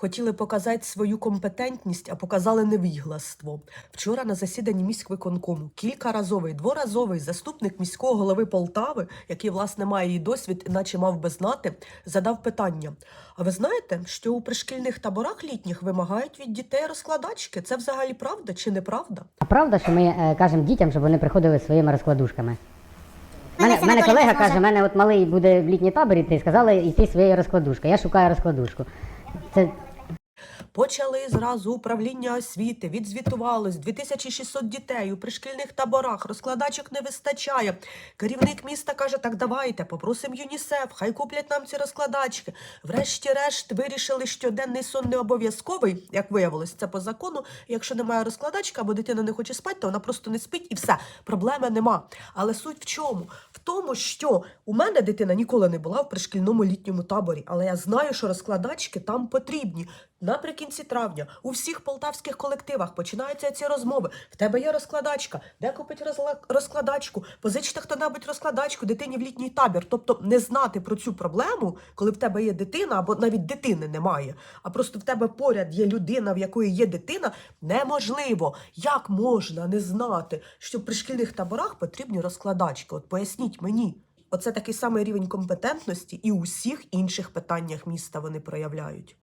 Хотіли показати свою компетентність, а показали невігластво. Вчора на засіданні міськвиконкому кількаразовий, дворазовий заступник міського голови Полтави, який власне має її досвід, іначе мав би знати, задав питання: А ви знаєте, що у пришкільних таборах літніх вимагають від дітей розкладачки? Це взагалі правда чи неправда? Правда, що ми е, кажемо дітям, щоб вони приходили своїми розкладушками? У Мене мене, колега каже, мене от малий буде в літній табір іти, сказали йти своєю розкладушкою. Я шукаю розкладушку. Це Почали зразу управління освіти, відзвітувалось 2600 дітей у пришкільних таборах, розкладачок не вистачає. Керівник міста каже, так давайте, попросимо ЮНІСЕФ, хай куплять нам ці розкладачки. Врешті-решт вирішили, що денний сон не обов'язковий, як виявилось, це по закону. Якщо немає розкладачки або дитина не хоче спати, то вона просто не спить і все, проблеми нема. Але суть в чому? Тому, що у мене дитина ніколи не була в пришкільному літньому таборі, але я знаю, що розкладачки там потрібні. Наприкінці травня у всіх полтавських колективах починаються ці розмови. В тебе є розкладачка, де купить розкладачку? Позичте хто-небудь розкладачку дитині в літній табір. Тобто не знати про цю проблему, коли в тебе є дитина, або навіть дитини немає, а просто в тебе поряд є людина, в якої є дитина, неможливо. Як можна не знати, що в пришкільних таборах потрібні розкладачки? От поясніть мені. Оце такий самий рівень компетентності і у всіх інших питаннях міста вони проявляють.